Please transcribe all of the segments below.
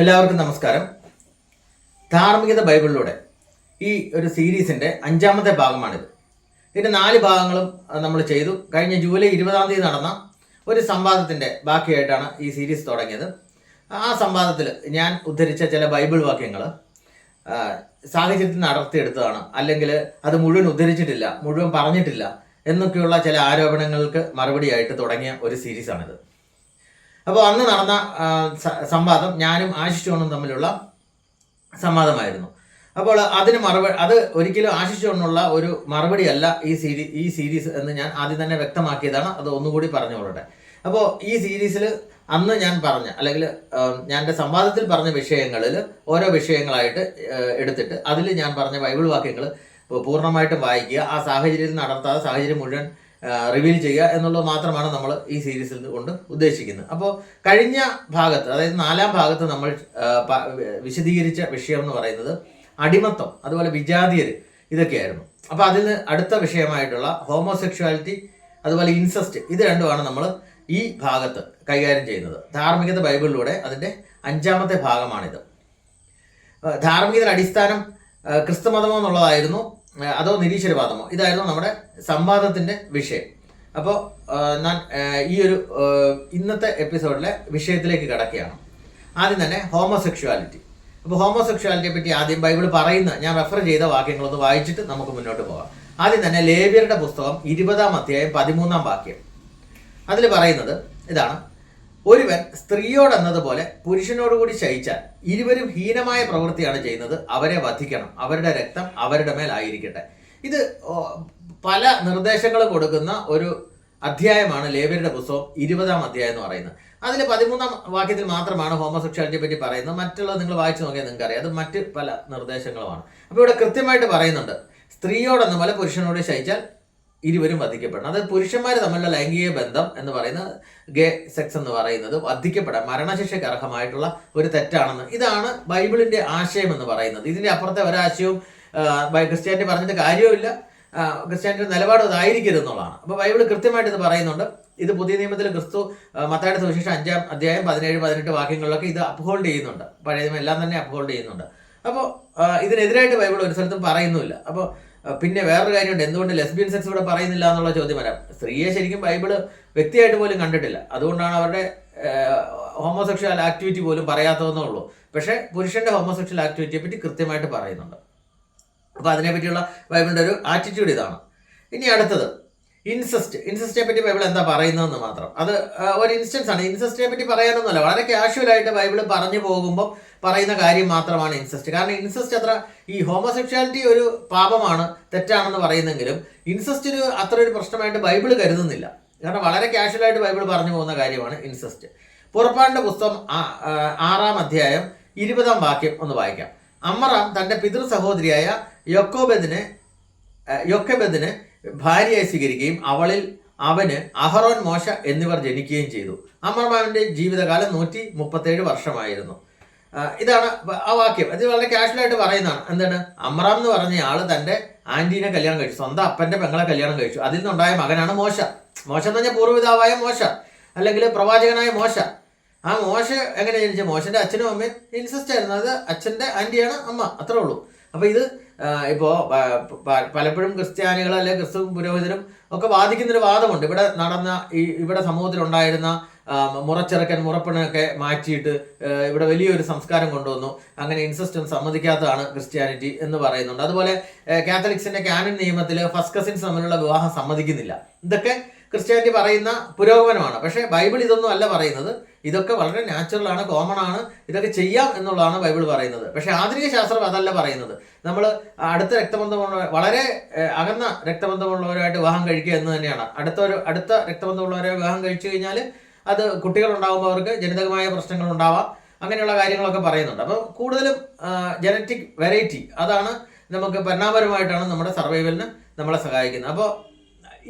എല്ലാവർക്കും നമസ്കാരം. ധാർമ്മികത ബൈബിളിലൂടെ ഈ ഒരു സീരീസിന്റെ അഞ്ചാമത്തെ ഭാഗമാണിത്. ഇതിന്റെ നാല് ഭാഗങ്ങളും നമ്മൾ ചെയ്തു. കഴിഞ്ഞ ജൂലൈ ഇരുപതാം തീയതി നടന്ന ഒരു സംവാദത്തിന്റെ ബാക്കിയായിട്ടാണ് ഈ സീരീസ് തുടങ്ങിയത്. ആ സംവാദത്തിൽ ഞാൻ ഉദ്ധരിച്ച ചില ബൈബിൾ വാക്യങ്ങൾ സാഹചര്യത്തിൽ നടത്തിയെടുത്തതാണ്. അല്ലെങ്കിൽ അത് മുഴുവൻ ഉദ്ധരിച്ചിട്ടില്ല മുഴുവൻ പറഞ്ഞിട്ടില്ല എന്നൊക്കെയുള്ള ചില ആരോപണങ്ങൾക്ക് മറുപടിയായിട്ട് തുടങ്ങിയ ഒരു സീരീസാണിത്. അപ്പോൾ അന്ന് നടന്ന സംവാദം ഞാനും ആശിഷ് ചോണും തമ്മിലുള്ള സംവാദമായിരുന്നു. അപ്പോൾ അതിന് മറുപടി അത് ഒരിക്കലും ആശിഷോണിനുള്ള ഒരു മറുപടി അല്ല ഈ സീരീ ഈ സീരീസ് എന്ന് ഞാൻ ആദ്യം തന്നെ വ്യക്തമാക്കിയതാണ്. അത് ഒന്നുകൂടി പറഞ്ഞുകൊള്ളട്ടെ. അപ്പോൾ ഈ സീരീസിൽ അന്ന് ഞാൻ പറഞ്ഞ അല്ലെങ്കിൽ ഞാൻ എന്റെ സംവാദത്തിൽ പറഞ്ഞ വിഷയങ്ങളിൽ ഓരോ വിഷയങ്ങളായിട്ട് എടുത്തിട്ട് അതിൽ ഞാൻ പറഞ്ഞ ബൈബിൾ വാക്യങ്ങൾ പൂർണമായിട്ടും വായിക്കുക. ആ സാഹചര്യത്തിൽ നടത്താതെ സാഹചര്യം മുഴുവൻ റിവീൽ ചെയ്യുക എന്നുള്ളത് മാത്രമാണ് നമ്മൾ ഈ സീരീസിൽ കൊണ്ട് ഉദ്ദേശിക്കുന്നത്. അപ്പോൾ കഴിഞ്ഞ ഭാഗത്ത് അതായത് നാലാം ഭാഗത്ത് നമ്മൾ വിശദീകരിച്ച വിഷയം എന്ന് പറയുന്നത് അടിമത്തം അതുപോലെ വിജാതീയർ ഇതൊക്കെയായിരുന്നു. അപ്പോൾ അതിൽ അടുത്ത വിഷയമായിട്ടുള്ള ഹോമോസെക്ഷുവാലിറ്റി അതുപോലെ ഇൻസെസ്റ്റ് ഇത് രണ്ടുമാണ് നമ്മൾ ഈ ഭാഗത്ത് കൈകാര്യം ചെയ്യുന്നത്. ധാർമ്മികത ബൈബിളിലൂടെ അതിന്റെ അഞ്ചാമത്തെ ഭാഗമാണിത്. ധാർമ്മികതയുടെ അടിസ്ഥാനം ക്രിസ്തുമതമോ എന്നുള്ളതായിരുന്നു അതോ നിരീശ്വരവാദമോ? ഇതായിരുന്നു നമ്മുടെ സംവാദത്തിന്റെ വിഷയം. അപ്പോൾ ഞാൻ ഈ ഒരു ഇന്നത്തെ എപ്പിസോഡിലെ വിഷയത്തിലേക്ക് കിടക്കുകയാണ്. ആദ്യം തന്നെ ഹോമോസെക്ഷുവാലിറ്റി. അപ്പോൾ ഹോമോസെക്ഷുവാലിറ്റിയെ പറ്റി ആദ്യം ബൈബിൾ പറയുന്ന ഞാൻ റെഫർ ചെയ്ത വാക്യങ്ങളൊന്ന് വായിച്ചിട്ട് നമുക്ക് മുന്നോട്ട് പോകാം. ആദ്യം തന്നെ ലേവ്യരുടെ പുസ്തകം ഇരുപതാം അധ്യായം പതിമൂന്നാം വാക്യം. അതിൽ പറയുന്നത് ഇതാണ്. ഒരുവൻ സ്ത്രീയോടെന്നതുപോലെ പുരുഷനോടുകൂടി ശയിച്ചാൽ ഇരുവരും ഹീനമായ പ്രവൃത്തിയാണ് ചെയ്യുന്നത്. അവരെ വധിക്കണം. അവരുടെ രക്തം അവരുടെ മേലായിരിക്കട്ടെ ഇത് പല നിർദ്ദേശങ്ങൾ കൊടുക്കുന്ന ഒരു അധ്യായമാണ് ലേബരുടെ പുസ്തകം ഇരുപതാം അധ്യായം എന്ന് പറയുന്നത്. അതിൽ പതിമൂന്നാം വാക്യത്തിൽ മാത്രമാണ് ഹോമസെക്ഷാലിറ്റിയെ പറ്റി പറയുന്നത്. മറ്റുള്ളത് നിങ്ങൾ വായിച്ചു നോക്കിയാൽ നിങ്ങൾക്ക് അറിയാം അത് മറ്റ് പല നിർദ്ദേശങ്ങളുമാണ്. അപ്പോൾ ഇവിടെ കൃത്യമായിട്ട് പറയുന്നുണ്ട്. സ്ത്രീയോടെന്ന പോലെ പുരുഷനോട് ശയിച്ചാൽ ഇരുവരും വധിക്കപ്പെടണം. അതായത് പുരുഷന്മാർ തമ്മിലുള്ള ലൈംഗിക ബന്ധം എന്ന് പറയുന്ന ഗേ സെക്സ് എന്ന് പറയുന്നത് വധിക്കപ്പെടാൻ മരണശിക്ഷയ്ക്ക് അർഹമായിട്ടുള്ള ഒരു തെറ്റാണെന്ന്. ഇതാണ് ബൈബിളിന്റെ ആശയം എന്ന് പറയുന്നത്. ഇതിന്റെ അപ്പുറത്തെ ഒരാശയവും ക്രിസ്ത്യാനിറ്റി പറഞ്ഞിട്ട് കാര്യവുമില്ല. ക്രിസ്ത്യാനിറ്റി നിലപാട് അതായിരിക്കരുത് എന്നുള്ളതാണ്. അപ്പോൾ ബൈബിൾ കൃത്യമായിട്ട് ഇത് പറയുന്നുണ്ട്. ഇത് പുതിയ നിയമത്തിൽ ക്രിസ്തു മത്തായുടെ സുവിശേഷം അഞ്ചാം അധ്യായം പതിനേഴ് പതിനെട്ട് വാക്യങ്ങളിലൊക്കെ ഇത് അപ്ഹോൾഡ് ചെയ്യുന്നുണ്ട്. പഴയ എല്ലാം തന്നെ അപ്ഹോൾഡ് ചെയ്യുന്നുണ്ട്. അപ്പോൾ ഇതിനെതിരായിട്ട് ബൈബിൾ ഒരു സ്ഥലത്തും പറയുന്നുമില്ല. അപ്പോൾ പിന്നെ വേറൊരു കാര്യമുണ്ട്. എന്തുകൊണ്ട് ലെസ്ബിയൻ സെക്സ് ഇവിടെ പറയുന്നില്ല എന്നുള്ള ചോദ്യം വരാം. സ്ത്രീയെ ശരിക്കും ബൈബിൾ വ്യക്തിയായിട്ട് പോലും കണ്ടിട്ടില്ല. അതുകൊണ്ടാണ് അവരുടെ ഹോമോസെക്ഷൽ ആക്ടിവിറ്റി പോലും പറയാത്തതെന്നേ ഉള്ളൂ. പക്ഷേ പുരുഷന്റെ ഹോമോസെക്ഷൽ ആക്ടിവിറ്റിയെ പറ്റി കൃത്യമായിട്ട് പറയുന്നുണ്ട്. അപ്പോൾ അതിനെപ്പറ്റിയുള്ള ബൈബിളിന്റെ ഒരു ആറ്റിറ്റ്യൂഡ് ഇതാണ്. ഇനി അടുത്തത് ഇൻസെസ്റ്റ് ഇൻസെസ്റ്റിനെ പറ്റി ബൈബിൾ എന്താ പറയുന്നതെന്ന് മാത്രം. അത് ഒരു ഇൻസ്റ്റൻസ് ആണ്. ഇൻസെസ്റ്റിനെ പറ്റി പറയാനൊന്നുമല്ല. വളരെ കാഷ്വലായിട്ട് ബൈബിൾ പറഞ്ഞു പോകുമ്പോൾ പറയുന്ന കാര്യം മാത്രമാണ് ഇൻസെസ്റ്റ് കാരണം ഇൻസെസ്റ്റ് അത്ര ഈ ഹോമോസെക്ഷാലിറ്റി ഒരു പാപമാണ് തെറ്റാണെന്ന് പറയുന്നെങ്കിലും ഇൻസെസ്റ്റ് ഒരു അത്ര ഒരു പ്രശ്നമായിട്ട് ബൈബിൾ കരുതുന്നില്ല. കാരണം വളരെ കാഷ്വലായിട്ട് ബൈബിൾ പറഞ്ഞു പോകുന്ന കാര്യമാണ് ഇൻസെസ്റ്റ് പുറപ്പാടിന്റെ പുസ്തകം ആറാം അധ്യായം ഇരുപതാം വാക്യം ഒന്ന് വായിക്കാം. അമ്മറാം തന്റെ പിതൃ സഹോദരിയായ യൊക്കോബദിനെ യൊക്കബദിന് ഭാര്യയായി സ്വീകരിക്കുകയും അവളിൽ അവന് അഹറോൻ മോശ എന്നിവർ ജനിക്കുകയും ചെയ്തു. അമർമാവിന്റെ ജീവിതകാലം നൂറ്റി മുപ്പത്തേഴ് വർഷമായിരുന്നു. ഇതാണ് ആ വാക്യം. ഇത് വളരെ കാഷ്വലായിട്ട് പറയുന്നതാണ്. എന്താണ്? അമ്രാം എന്ന് പറഞ്ഞ ആൾ തന്റെ ആന്റീനെ കല്യാണം കഴിച്ചു. സ്വന്തം അപ്പന്റെ പെങ്ങളെ കല്യാണം കഴിച്ചു. അതിൽ നിന്നുണ്ടായ മകനാണ് മോശ. മോശ എന്ന് പറഞ്ഞാൽ പൂർവപിതാവായ മോശ. അല്ലെങ്കിൽ പ്രവാചകനായ മോശ. ആ മോശ എങ്ങനെ ജനിച്ച മോശന്റെ അച്ഛനും അമ്മയും ഇൻസിസ്റ്റ് ആയിരുന്നു. അത് അച്ഛന്റെ ആന്റിയാണ് അമ്മ. അത്രേ ഉള്ളൂ. അപ്പൊ ഇത് ഇപ്പോ പലപ്പോഴും ക്രിസ്ത്യാനികൾ അല്ലെങ്കിൽ ക്രിസ്തു പുരോഹിതരും ഒക്കെ വാദിക്കുന്നൊരു വാദമുണ്ട്. ഇവിടെ നടന്ന ഈ ഇവിടെ സമൂഹത്തിൽ ഉണ്ടായിരുന്ന മുറച്ചിറക്കൻ മുറപ്പണൊക്കെ മാറ്റിയിട്ട് ഇവിടെ വലിയൊരു സംസ്കാരം കൊണ്ടുവന്നു. അങ്ങനെ ഇൻസെസ്റ്റ് സമ്മതിക്കാത്തതാണ് ക്രിസ്ത്യാനിറ്റി എന്ന് പറയുന്നുണ്ട്. അതുപോലെ കാത്തലിക്സിന്റെ കാനൻ നിയമത്തിൽ ഫസ്റ്റ് കസിൻസ് തമ്മിലുള്ള വിവാഹം സമ്മതിക്കുന്നില്ല. ഇതൊക്കെ ക്രിസ്ത്യാനിറ്റി പറയുന്ന പുരോഗമനമാണ്. പക്ഷേ ബൈബിൾ ഇതൊന്നും അല്ല പറയുന്നത്. ഇതൊക്കെ വളരെ നാച്ചുറൽ ആണ് കോമൺ ആണ്. ഇതൊക്കെ ചെയ്യാം എന്നുള്ളതാണ് ബൈബിൾ പറയുന്നത്. പക്ഷേ ആധുനിക ശാസ്ത്രം അതല്ല പറയുന്നത്. നമ്മൾ അടുത്ത രക്തബന്ധമുള്ള വളരെ അകന്ന രക്തബന്ധമുള്ളവരായിട്ട് വിവാഹം കഴിക്കുക എന്ന് തന്നെയാണ്. അടുത്ത ഒരു അടുത്ത രക്തബന്ധമുള്ളവരെ വിവാഹം കഴിച്ചു കഴിഞ്ഞാൽ അത് കുട്ടികളുണ്ടാകുമ്പോൾ അവർക്ക് ജനിതകമായ പ്രശ്നങ്ങൾ ഉണ്ടാവാം. അങ്ങനെയുള്ള കാര്യങ്ങളൊക്കെ പറയുന്നുണ്ട്. അപ്പോൾ കൂടുതലും ജനറ്റിക് വെറൈറ്റി അതാണ് നമുക്ക് പരിണാമപരമായിട്ടാണ് നമ്മുടെ സർവൈവലിന് നമ്മളെ സഹായിക്കുന്നത്. അപ്പോൾ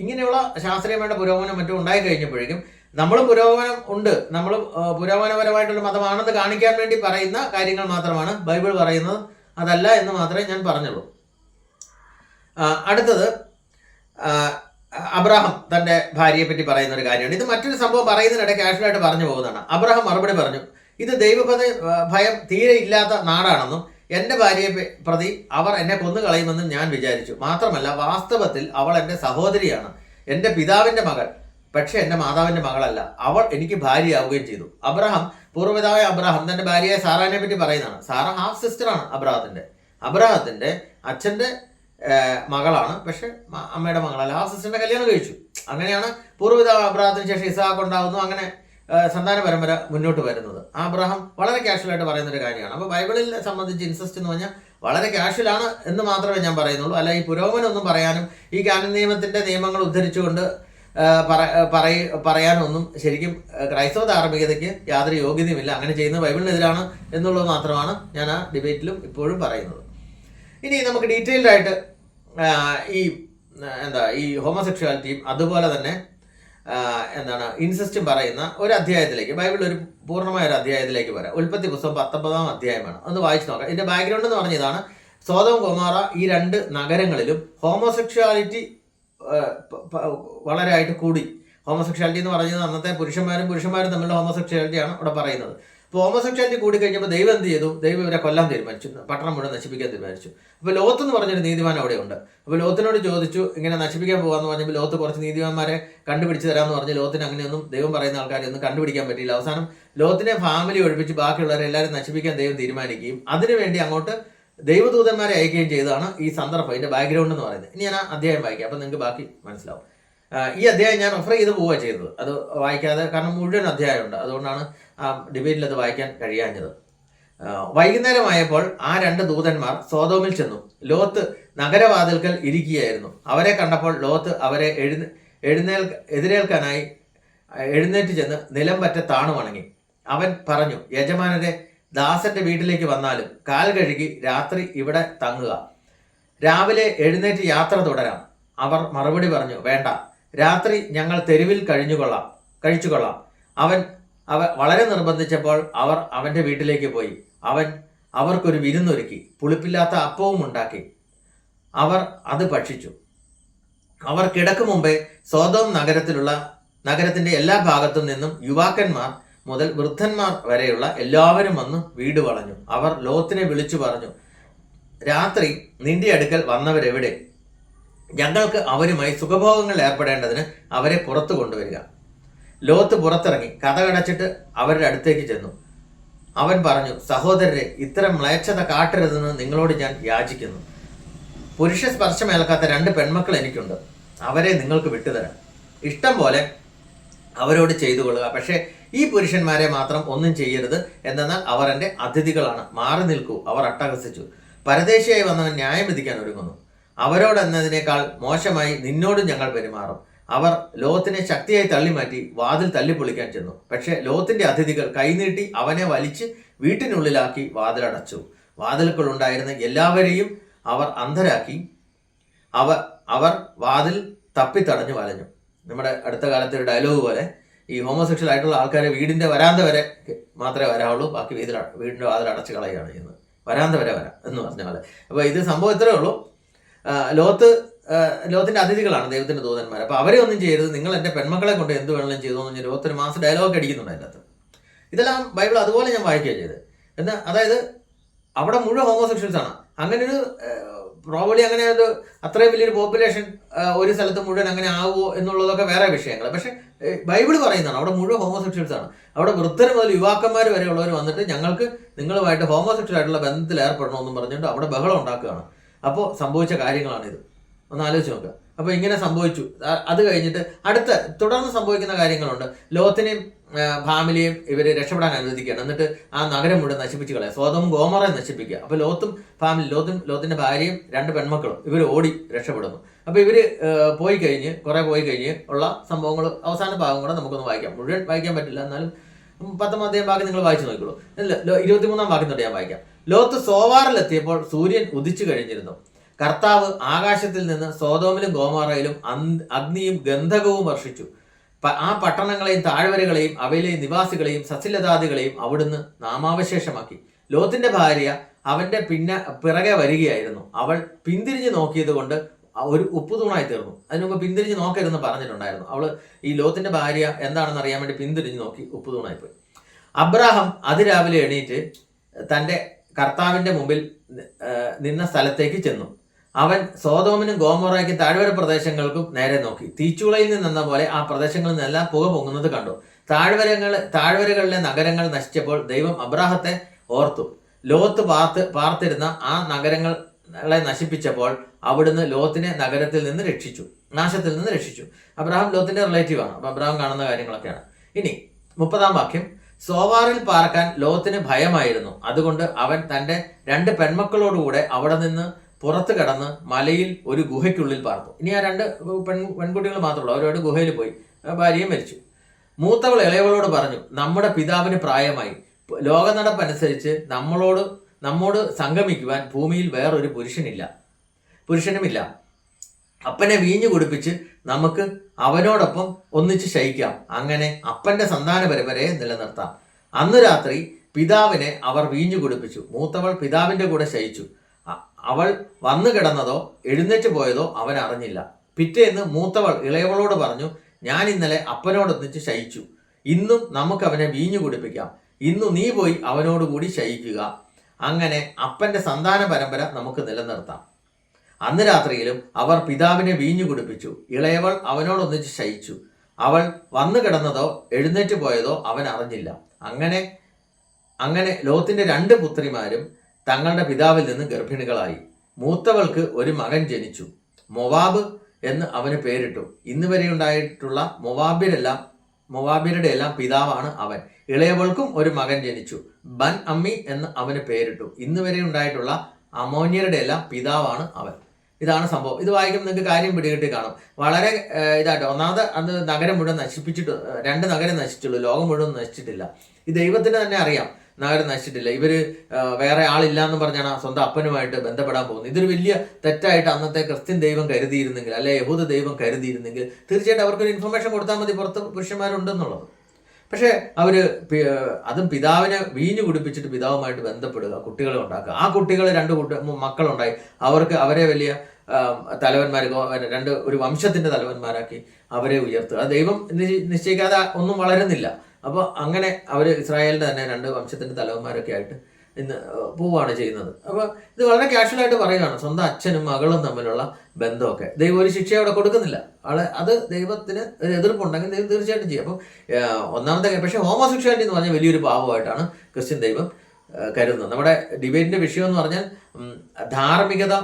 ഇങ്ങനെയുള്ള ശാസ്ത്രീയമായിട്ട് പുരോഗമനം മറ്റും ഉണ്ടായി കഴിഞ്ഞപ്പോഴേക്കും നമ്മൾ പുരോഗമനം ഉണ്ട്. നമ്മൾ പുരോഗമനപരമായിട്ടുള്ള മതമാണെന്ന് കാണിക്കാൻ വേണ്ടി പറയുന്ന കാര്യങ്ങൾ മാത്രമാണ് ബൈബിൾ പറയുന്നത്. അതല്ല എന്ന് മാത്രമേ ഞാൻ പറഞ്ഞുള്ളൂ. അടുത്തത് അബ്രഹാം തന്റെ ഭാര്യയെ പറ്റി പറയുന്ന ഒരു കാര്യമാണ്. ഇത് മറ്റൊരു സംഭവം പറയുന്നതിനിടെ കാഷ്വലായിട്ട് പറഞ്ഞു പോകുന്നതാണ്. അബ്രഹാം മറുപടി പറഞ്ഞു ഇത് ദൈവഭത ഭയം തീരെ ഇല്ലാത്ത നാടാണെന്നും എന്റെ ഭാര്യയെ പ്രതി അവർ എന്നെ കൊന്നു കളയുമെന്നും ഞാൻ വിചാരിച്ചു. മാത്രമല്ല വാസ്തവത്തിൽ അവൾ എന്റെ സഹോദരിയാണ്. എന്റെ പിതാവിന്റെ മകൾ. പക്ഷേ എന്റെ മാതാവിന്റെ മകളല്ല. അവൾ എനിക്ക് ഭാര്യയാവുകയും ചെയ്തു. അബ്രഹാം പൂർവപിതാവായ അബ്രഹാം തന്റെ ഭാര്യയായ സാറാനെ പറ്റി പറയുന്നതാണ്. സാറ ഹാഫ് സിസ്റ്ററാണ് അബ്രഹത്തിന്റെ അബ്രഹത്തിന്റെ അച്ഛന്റെ മകളാണ്. പക്ഷെ അമ്മയുടെ മകളല്ല. ഹാഫ് സിസ്റ്ററിന്റെ കല്യാണം കഴിച്ചു. അങ്ങനെയാണ് പൂർവപിതാവ് അബ്രഹത്തിന് ശേഷം ഇസാഖ് ഉണ്ടാകുന്നു അങ്ങനെ സന്താന പരമ്പര മുന്നോട്ട് വരുന്നത്. ആബ്രഹാം വളരെ കാഷ്വലായിട്ട് പറയുന്ന ഒരു കാര്യമാണ്. അപ്പോൾ ബൈബിളിൽ സംബന്ധിച്ച് ഇൻസസ്റ്റ് എന്ന് പറഞ്ഞാൽ വളരെ കാഷ്വലാണ് എന്ന് മാത്രമേ ഞാൻ പറയുന്നുള്ളൂ. അല്ല ഈ പുരോഗമനൊന്നും പറയാനും ഈ കാനൻ നിയമത്തിന്റെ നിയമങ്ങൾ ഉദ്ധരിച്ചുകൊണ്ട് പറയാനൊന്നും ശരിക്കും ക്രൈസ്തവ ധാർമ്മികതയ്ക്ക് യാതൊരു യോഗ്യതയുമില്ല. അങ്ങനെ ചെയ്യുന്നത് ബൈബിളിനെതിരാണ് എന്നുള്ളത് മാത്രമാണ് ഞാൻ ആ ഡിബേറ്റിലും ഇപ്പോഴും പറയുന്നത്. ഇനി നമുക്ക് ഡീറ്റെയിൽഡായിട്ട് ഈ എന്താ ഈ ഹോമോസെക്ഷുവാലിറ്റിയും അതുപോലെ തന്നെ എന്താണ് ഇൻസെസ്റ്റും പറയുന്ന ഒരു അധ്യായത്തിലേക്ക് ബൈബിളിൽ ഒരു പൂർണമായ ഒരു അധ്യായത്തിലേക്ക് വരാം. ഉൽപ്പത്തി പുസ്തകം പത്തൊമ്പതാം അധ്യായമാണ്. ഒന്ന് വായിച്ചു നോക്കാം. ഇതിന്റെ ബാക്ക്ഗ്രൗണ്ട് എന്ന് പറഞ്ഞതാണ് സോതം കൊമാറ ഈ രണ്ട് നഗരങ്ങളിലും ഹോമോസെക്ഷുവാലിറ്റി വളരെ ആയിട്ട് കൂടി. ഹോമോസെക്ഷാലിറ്റി എന്ന് പറയുന്നത് അന്നത്തെ പുരുഷന്മാരും പുരുഷന്മാരും തമ്മിലുള്ള ഹോമോസെക്ഷാലിറ്റിയാണ് ഇവിടെ പറയുന്നത്. അപ്പോൾ ഹോമോസെക്ഷാലിറ്റി കൂടി കഴിഞ്ഞപ്പോൾ ദൈവം എന്ത് ചെയ്തു? ദൈവം ഇവരെ കൊല്ലാൻ തീരുമാനിച്ചു. പട്ടണം മുഴുവൻ നശിപ്പിക്കാൻ തീരുമാനിച്ചു. അപ്പോൾ ലോത്ത് എന്ന് പറഞ്ഞൊരു നീതിമാൻ അവിടെ ഉണ്ട് അപ്പോൾ ലോത്തിനോട് ചോദിച്ചു ഇങ്ങനെ നശിപ്പിക്കാൻ പോകാമെന്ന് പറഞ്ഞപ്പോൾ ലോത്ത് കുറച്ച് നീതിമാന്മാരെ കണ്ടുപിടിച്ച് തരാമെന്ന് പറഞ്ഞ് ലോത്തിന് അങ്ങനെയൊന്നും ദൈവം പറയുന്ന ആൾക്കാരെ ഒന്നും കണ്ടുപിടിക്കാൻ പറ്റില്ല അവസാനം ലോത്തിനെ ഫാമിലി ഒഴിപ്പിച്ച് ബാക്കിയുള്ളവരെ എല്ലാവരും നശിപ്പിക്കാൻ ദൈവം തീരുമാനിക്കുകയും അതിനുവേണ്ടി അങ്ങോട്ട് ദൈവദൂതന്മാരെ അയക്കുകയും ചെയ്തതാണ് ഈ സന്ദർഭം ഇതിന്റെ ബാക്ക്ഗ്രൗണ്ട് എന്ന് പറയുന്നത്. ഇനി ഞാൻ അധ്യായം വായിക്കാം അപ്പം നിങ്ങൾക്ക് ബാക്കി മനസ്സിലാവും. ഈ അധ്യായം ഞാൻ റെഫർ ചെയ്ത് പോവുക ചെയ്തത്. അത് വായിക്കാതെ കാരണം മുഴുവൻ അധ്യായമുണ്ട്. അതുകൊണ്ടാണ് ഡിബേറ്റിൽ അത് വായിക്കാൻ കഴിയാഞ്ഞത്. വൈകുന്നേരമായപ്പോൾ ആ രണ്ട് ദൂതന്മാർ സോതോമിൽ ചെന്നു. ലോത്ത് നഗരവാതിൽക്കൽ ഇരിക്കുകയായിരുന്നു. അവരെ കണ്ടപ്പോൾ ലോത്ത് അവരെ എഴുന്ന എഴുന്നേൽ എതിരേൽക്കാനായി എഴുന്നേറ്റ് ചെന്ന് നിലം പറ്റ താണു വണങ്ങി. അവൻ പറഞ്ഞു യജമാനരെ ദാസന്റെ വീട്ടിലേക്ക് വന്നാലും കാൽ കഴുകി രാത്രി ഇവിടെ തങ്ങുക. രാവിലെ എഴുന്നേറ്റ് യാത്ര തുടരാം. അവർ മറുപടി പറഞ്ഞു വേണ്ട. രാത്രി ഞങ്ങൾ തെരുവിൽ കഴിഞ്ഞുകൊള്ളാം കഴിച്ചുകൊള്ളാം. അവൻ അവ വളരെ നിർബന്ധിച്ചപ്പോൾ അവർ അവന്റെ വീട്ടിലേക്ക് പോയി. അവൻ അവർക്കൊരു വിരുന്നൊരുക്കി പുളിപ്പില്ലാത്ത അപ്പവും ഉണ്ടാക്കി. അവർ അത് ഭക്ഷിച്ചു. അവർ കിടക്കും മുമ്പേ സ്വതം നഗരത്തിലുള്ള നഗരത്തിന്റെ എല്ലാ ഭാഗത്തു നിന്നും യുവാക്കന്മാർ മുതൽ വൃദ്ധന്മാർ വരെയുള്ള എല്ലാവരും വന്ന് വീട് വളഞ്ഞു. അവർ ലോത്തിനെ വിളിച്ചു പറഞ്ഞു രാത്രി നിന്റെ അടുക്കൽ വന്നവരെവിടെ? ഞങ്ങൾക്ക് അവരുമായി സുഖഭോഗങ്ങൾ ഏർപ്പെടേണ്ടതിന് അവരെ പുറത്തു കൊണ്ടുവരിക. ലോത്ത് പുറത്തിറങ്ങി കഥകടച്ചിട്ട് അവരുടെ അടുത്തേക്ക് ചെന്നു. അവൻ പറഞ്ഞു സഹോദരരെ ഇത്തരം മ്ലേച്ഛത കാട്ടരുതെന്ന് നിങ്ങളോട് ഞാൻ യാചിക്കുന്നു. പുരുഷ സ്പർശമേൽക്കാത്ത രണ്ട് പെൺമക്കൾ എനിക്കുണ്ട്. അവരെ നിങ്ങൾക്ക് വിട്ടുതരാം. ഇഷ്ടം പോലെ അവരോട് ചെയ്തു കൊള്ളുക. പക്ഷേ ഈ പുരുഷന്മാരെ മാത്രം ഒന്നും ചെയ്യരുത് എന്തെന്നാൽ അവർ എന്റെ അതിഥികളാണ്. മാറി നിൽക്കൂ. അവർ അട്ടഹസിച്ചു. പരദേശിയായി വന്നവൻ ന്യായം വിധിക്കാൻ ഒരുങ്ങുന്നു. അവരോടെന്നതിനേക്കാൾ മോശമായി നിന്നോടും ഞങ്ങൾ പെരുമാറും. അവർ ലോകത്തിനെ ശക്തിയായി തള്ളിമാറ്റി വാതിൽ തല്ലിപ്പൊളിക്കാൻ ചെന്നു. പക്ഷെ ലോകത്തിന്റെ അതിഥികൾ കൈനീട്ടി അവനെ വലിച്ച് വീട്ടിനുള്ളിലാക്കി വാതിലടച്ചു. വാതിലുകൾ ഉണ്ടായിരുന്ന എല്ലാവരെയും അവർ അന്ധരാക്കി. അവ അവർ വാതിൽ തപ്പി തടഞ്ഞു വലഞ്ഞു. നമ്മുടെ അടുത്ത കാലത്തെ ഒരു ഡയലോഗ് പോലെ ഈ ഹോമോസെക്ഷൽ ആയിട്ടുള്ള ആൾക്കാരെ വീടിന്റെ വരാന്ത വരെ മാത്രമേ വരാവുള്ളൂ. ബാക്കി വീതിൽ വീടിന്റെ വാതിൽ അടച്ചു കളയുകയാണ് ചെയ്യുന്നത്. വരാന്ത വരെ വരാം എന്ന് പറഞ്ഞ പോലെ. അപ്പോൾ ഇത് സംഭവം ഇത്രേ ഉള്ളൂ. ലോത്ത് ആ, ലോത്തിന്റെ അതിഥികളാണ് ദൈവത്തിന്റെ ദൂതന്മാർ. അപ്പോൾ അവരെ ഒന്നും ചെയ്യരുത്. നിങ്ങൾ എന്റെ പെൺമക്കളെ കൊണ്ട് എന്ത് വേണമെങ്കിലും ചെയ്തു എന്ന് പറഞ്ഞ് ലോത്ത് ഒരു മാസം ഡയലോഗ് അടിക്കുന്നുണ്ട് അതിനകത്ത്. ഇതെല്ലാം ബൈബിൾ അതുപോലെ ഞാൻ വായിക്കുകയാണ് ചെയ്ത് എന്നാ അതായത് അവിടെ മുഴുവൻ ഹോമോസെക്ഷൽസ് ആണ്. അങ്ങനെ ഒരു പ്രോബ്ലി അങ്ങനെ ഒരു അത്രയും വലിയൊരു പോപ്പുലേഷൻ ഒരു സ്ഥലത്ത് മുഴുവൻ അങ്ങനെ ആവുമോ എന്നുള്ളതൊക്കെ വേറെ വിഷയങ്ങൾ പക്ഷെ ബൈബിൾ പറയുന്നതാണ് അവിടെ മുഴുവൻ ഹോമോസെക്ഷൽസ് ആണ്. അവിടെ വൃദ്ധർ മുതൽ യുവാക്കന്മാർ വരെയുള്ളവർ വന്നിട്ട് ഞങ്ങൾക്ക് നിങ്ങളുമായിട്ട് ഹോമോസെക്ഷൽ ആയിട്ടുള്ള ബന്ധത്തിൽ ഏർപ്പെടണമെന്നും പറഞ്ഞിട്ട് അവിടെ ബഹളം ഉണ്ടാക്കുകയാണ്. അപ്പോൾ സംഭവിച്ച കാര്യങ്ങളാണിത്. ഒന്ന് ആലോചിച്ച് നോക്കുക അപ്പോൾ ഇങ്ങനെ സംഭവിച്ചു. അത് കഴിഞ്ഞിട്ട് അടുത്ത തുടർന്ന് സംഭവിക്കുന്ന കാര്യങ്ങളുണ്ട്. ലോത്തിനെയും ഫാമിലിയും ഇവർ രക്ഷപ്പെടാൻ അനുവദിക്കുകയാണ്. എന്നിട്ട് ആ നഗരം മുഴുവൻ നശിപ്പിച്ച് കളയുക സ്വതം ഗോമറെ നശിപ്പിക്കുക. അപ്പോൾ ലോത്തും ഫാമിലി ലോത്തും ലോത്തിന്റെ ഭാര്യയും രണ്ട് പെൺമക്കളും ഇവർ ഓടി രക്ഷപ്പെടുന്നു. അപ്പോൾ ഇവർ പോയി കഴിഞ്ഞ് കുറേ പോയി കഴിഞ്ഞ് ഉള്ള സംഭവങ്ങൾ അവസാന ഭാഗം കൂടെ നമുക്കൊന്ന് വായിക്കാം. മുഴുവൻ വായിക്കാൻ പറ്റില്ല. എന്നാലും പത്താം ഭാഗം നിങ്ങൾ വായിച്ചു നോക്കിക്കോളൂ. ഇരുപത്തിമൂന്നാം ഭാഗം തൊട്ട് ഞാൻ വായിക്കാം. ലോത്ത് സോവാറിലെത്തിയപ്പോൾ സൂര്യൻ ഉദിച്ചു കഴിഞ്ഞിരുന്നു. കർത്താവ് ആകാശത്തിൽ നിന്ന് സോതോമിലും ഗോമാറയിലും അഗ്നിയും ഗന്ധകവും വർഷിച്ചു. ആ പട്ടണങ്ങളെയും താഴ്വരകളെയും അവയിലെ നിവാസികളെയും സസ്യലതാദികളെയും അവിടുന്ന് നാമാവശേഷമാക്കി. ലോത്തിന്റെ ഭാര്യ അവന്റെ പിന്നെ പിറകെ വരികയായിരുന്നു. അവൾ പിന്തിരിഞ്ഞു നോക്കിയത് കൊണ്ട് ഒരു ഉപ്പുതൂണായി തീർന്നു. അതിന് മുമ്പ് പിന്തിരിഞ്ഞ് നോക്കരുതെന്ന് പറഞ്ഞിട്ടുണ്ടായിരുന്നു. അവൾ ഈ ലോത്തിന്റെ ഭാര്യ എന്താണെന്ന് അറിയാൻ വേണ്ടി പിന്തിരിഞ്ഞ് നോക്കി ഉപ്പുതൂണായി പോയി അബ്രാഹം അതിരാവിലെ എണീറ്റ് തന്റെ കർത്താവിന്റെ മുമ്പിൽ നിന്ന സ്ഥലത്തേക്ക് ചെന്നു. അവൻ സോതോമിനും ഗോമോറയ്ക്കും താഴ്വര പ്രദേശങ്ങൾക്കും നേരെ നോക്കി. തീച്ചുളയിൽ നിന്നെന്ന പോലെ ആ പ്രദേശങ്ങളിൽ നിന്നെല്ലാം പുക പൊങ്ങുന്നത് കണ്ടു. താഴ്വരങ്ങൾ താഴ്വരകളിലെ നഗരങ്ങൾ നശിച്ചപ്പോൾ ദൈവം അബ്രാഹത്തെ ഓർത്തു. ലോത്ത് പാർത്ത് പാർത്തിരുന്ന ആ നഗരങ്ങളെ നശിപ്പിച്ചപ്പോൾ അവിടുന്ന് ലോത്തിനെ നഗരത്തിൽ നിന്ന് രക്ഷിച്ചു. നാശത്തിൽ നിന്ന് രക്ഷിച്ചു. അബ്രഹാം ലോത്തിന്റെ റിലേറ്റീവാണ് അപ്പൊ അബ്രഹാം കാണുന്ന കാര്യങ്ങളൊക്കെയാണ്. ഇനി മുപ്പതാം വാക്യം. സോവാറിൽ പാർക്കാൻ ലോത്തിന് ഭയമായിരുന്നു. അതുകൊണ്ട് അവൻ തന്റെ രണ്ട് പെൺമക്കളോടുകൂടെ അവിടെ നിന്ന് പുറത്ത് കടന്ന് മലയിൽ ഒരു ഗുഹയ്ക്കുള്ളിൽ പാർത്തു. ഇനി ആ രണ്ട് പെൺ പെൺകുട്ടികൾ മാത്രമുള്ളൂ അവരോട് ഗുഹയിൽ പോയി. ഭാര്യയും മരിച്ചു. മൂത്തവൾ ഇളയവളോട് പറഞ്ഞു നമ്മുടെ പിതാവിന് പ്രായമായി. ലോക നടപ്പനുസരിച്ച് നമ്മളോട് നമ്മോട് സംഗമിക്കുവാൻ ഭൂമിയിൽ വേറൊരു പുരുഷനില്ല. പുരുഷനുമില്ല. അപ്പനെ വീഞ്ഞു കുടിപ്പിച്ച് നമുക്ക് അവനോടൊപ്പം ഒന്നിച്ച് ശയിക്കാം. അങ്ങനെ അപ്പന്റെ സന്താന പരമ്പരയെ നിലനിർത്താം. അന്ന് രാത്രി പിതാവിനെ അവർ വീഞ്ഞു കുടിപ്പിച്ചു. മൂത്തവൾ പിതാവിന്റെ കൂടെ ശയിച്ചു. അവൾ വന്നു കിടന്നതോ എഴുന്നേറ്റ് പോയതോ അവൻ അറിഞ്ഞില്ല. പിറ്റേന്ന് മൂത്തവൾ ഇളയവളോട് പറഞ്ഞു ഞാൻ ഇന്നലെ അപ്പനോടൊന്നിച്ച് ശയിച്ചു. ഇന്നും നമുക്ക് അവനെ വീഞ്ഞു കുടിപ്പിക്കാം. ഇന്നു നീ പോയി അവനോടുകൂടി ശയിക്കുക. അങ്ങനെ അപ്പന്റെ സന്താന പരമ്പര നമുക്ക് നിലനിർത്താം. അന്ന് രാത്രിയിലും അവർ പിതാവിനെ വീഞ്ഞു കുടിപ്പിച്ചു. ഇളയവൾ അവനോടൊന്നിച്ച് ശയിച്ചു. അവൾ വന്നു കിടന്നതോ എഴുന്നേറ്റ് പോയതോ അവൻ അറിഞ്ഞില്ല. അങ്ങനെ അങ്ങനെ ലോത്തിന്റെ രണ്ട് പുത്രിമാരും തങ്ങളുടെ പിതാവിൽ നിന്ന് ഗർഭിണികളായി. മൂത്തവൾക്ക് ഒരു മകൻ ജനിച്ചു. മൊവാബ് എന്ന് അവന് പേരിട്ടു. ഇന്ന് വരെ ഉണ്ടായിട്ടുള്ള മൊവാബിരെല്ലാം മൊവാബിരുടെ എല്ലാം പിതാവാണ് അവൻ. ഇളയവൾക്കും ഒരു മകൻ ജനിച്ചു. ബൻ അമ്മി എന്ന് അവന് പേരിട്ടു. ഇന്ന് വരെ ഉണ്ടായിട്ടുള്ള അമോന്യരുടെ എല്ലാം പിതാവാണ് അവൻ. ഇതാണ് സംഭവം. ഇത് വായിക്കുമ്പോൾ നിങ്ങൾക്ക് കാര്യം പിടികിട്ടി കാണും. വളരെ ഇതായിട്ട് ഒന്നാമത് അന്ന് നഗരം മുഴുവൻ നശിപ്പിച്ചിട്ട് രണ്ട് നഗരം നശിച്ചുള്ളൂ. ലോകം മുഴുവൻ നശിച്ചിട്ടില്ല. ഈ ദൈവത്തിന് തന്നെ അറിയാം. നഗരം നശിച്ചിട്ടില്ല. ഇവർ വേറെ ആളില്ല എന്ന് പറഞ്ഞാണ് സ്വന്തം അപ്പനുമായിട്ട് ബന്ധപ്പെടാൻ പോകുന്നത്. ഇതൊരു വലിയ തെറ്റായിട്ട് അന്നത്തെ ക്രിസ്ത്യൻ ദൈവം കരുതിയിരുന്നെങ്കിൽ അല്ലെ യഹൂദ ദൈവം കരുതിയിരുന്നെങ്കിൽ തീർച്ചയായിട്ടും അവർക്കൊരു ഇൻഫർമേഷൻ കൊടുത്താൽ മതി പുറത്ത് പുരുഷന്മാരുണ്ടെന്നുള്ളത്. പക്ഷേ അവർ പി- അതും പിതാവിനെ വീഞ്ഞു കുടിപ്പിച്ചിട്ട് പിതാവുമായിട്ട് ബന്ധപ്പെടുക കുട്ടികളെ ഉണ്ടാക്കുക. ആ കുട്ടികൾ രണ്ട് കുട്ടി മക്കളുണ്ടായി. അവർക്ക് അവരെ വലിയ തലവന്മാർ രണ്ട് ഒരു വംശത്തിന്റെ തലവന്മാരാക്കി അവരെ ഉയർത്തുക. ദൈവം നിശ്ചയിക്കാതെ ഒന്നും വളരുന്നില്ല. അപ്പോൾ അങ്ങനെ അവർ ഇസ്രായേലിന്റെ തന്നെ രണ്ട് വംശത്തിന്റെ തലവന്മാരൊക്കെ ആയിട്ട് ഇന്ന് പോവുകയാണ് ചെയ്യുന്നത്. അപ്പോൾ ഇത് വളരെ കാഷ്വലായിട്ട് പറയുകയാണ്. സ്വന്തം അച്ഛനും മകളും തമ്മിലുള്ള ബന്ധമൊക്കെ. ദൈവം ഒരു ശിക്ഷ അവിടെ കൊടുക്കുന്നില്ല. ആളെ അത് ദൈവത്തിന് ഒരു എതിർപ്പുണ്ടെങ്കിൽ ദൈവം തീർച്ചയായിട്ടും ചെയ്യും. അപ്പം ഒന്നാമത്തെ കാര്യം പക്ഷേ ഹോമോസെക്ഷാലിറ്റി എന്ന് പറഞ്ഞാൽ വലിയൊരു പാവമായിട്ടാണ് ക്രിസ്ത്യൻ ദൈവം കരുതുന്നത്. നമ്മുടെ ഡിബേറ്റിന്റെ വിഷയം എന്ന് പറഞ്ഞാൽ ധാർമ്മികത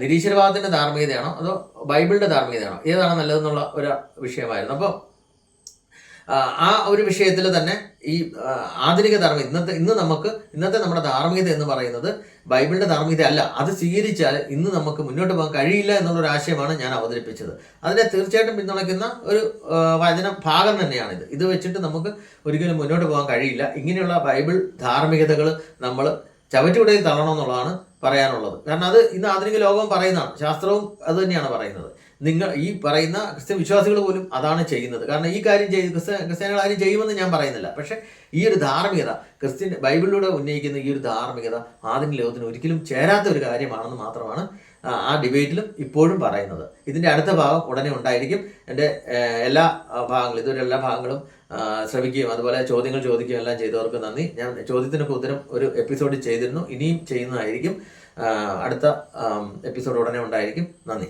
നിരീശ്വരവാദത്തിന്റെ ധാർമ്മികതയാണോ? അതോ ബൈബിളിന്റെ ധാർമ്മികതയാണോ? ഏതാണ് നല്ലതെന്നുള്ള ഒരു വിഷയമായിരുന്നു. അപ്പോൾ ആ, ഒരു വിഷയത്തിൽ തന്നെ ഈ ആധുനിക ധാർമ്മികത ഇന്നത്തെ ഇന്ന് നമുക്ക് ഇന്നത്തെ നമ്മുടെ ധാർമ്മികത എന്ന് പറയുന്നത് ബൈബിളിന്റെ ധാർമ്മികത അല്ല. അത് സ്വീകരിച്ചാൽ ഇന്ന് നമുക്ക് മുന്നോട്ട് പോകാൻ കഴിയില്ല എന്നുള്ളൊരു ആശയമാണ് ഞാൻ അവതരിപ്പിച്ചത്. അതിനെ തീർച്ചയായിട്ടും പിന്തുണയ്ക്കുന്ന ഒരു വചന ഭാഗം തന്നെയാണിത്. ഇത് വെച്ചിട്ട് നമുക്ക് ഒരിക്കലും മുന്നോട്ട് പോകാൻ കഴിയില്ല. ഇങ്ങനെയുള്ള ബൈബിൾ ധാർമ്മികതകൾ നമ്മൾ ചവറ്റുകുടയിൽ തള്ളണമെന്നുള്ളതാണ് പറയാനുള്ളത്. കാരണം അത് ഇന്ന് ആധുനിക ലോകം പറയുന്നതാണ്. ശാസ്ത്രവും അത് തന്നെയാണ് പറയുന്നത്. നിങ്ങൾ ഈ പറയുന്ന ക്രിസ്ത്യൻ വിശ്വാസികൾ പോലും അതാണ് ചെയ്യുന്നത്. കാരണം ഈ കാര്യം ചെയ്ത് ക്രിസ്ത്യ ക്രിസ്ത്യാനികൾ ആരും ചെയ്യുമെന്ന് ഞാൻ പറയുന്നില്ല. പക്ഷെ ഈ ഒരു ധാർമ്മികത ക്രിസ്ത്യൻ ബൈബിളിലൂടെ ഉന്നയിക്കുന്ന ഈ ഒരു ധാർമ്മികത ആധുനിക ലോകത്തിന് ഒരിക്കലും ചേരാത്ത ഒരു കാര്യമാണെന്ന് മാത്രമാണ് ആ, ഡിബേറ്റിലും ഇപ്പോഴും പറയുന്നത്. ഇതിന്റെ അടുത്ത ഭാഗം ഉടനെ ഉണ്ടായിരിക്കും. എന്റെ എല്ലാ ഭാഗങ്ങളും ഇതുവരെ എല്ലാ ഭാഗങ്ങളും ശ്രമിക്കുകയും അതുപോലെ ചോദ്യങ്ങൾ ചോദിക്കുകയും എല്ലാം ചെയ്തവർക്ക് നന്ദി. ഞാൻ ചോദ്യത്തിനൊക്കെ ഉത്തരം ഒരു എപ്പിസോഡ് ചെയ്തിരുന്നു. ഇനിയും ചെയ്യുന്നതായിരിക്കും. അടുത്ത എപ്പിസോഡ് ഉടനെ ഉണ്ടായിരിക്കും. നന്ദി.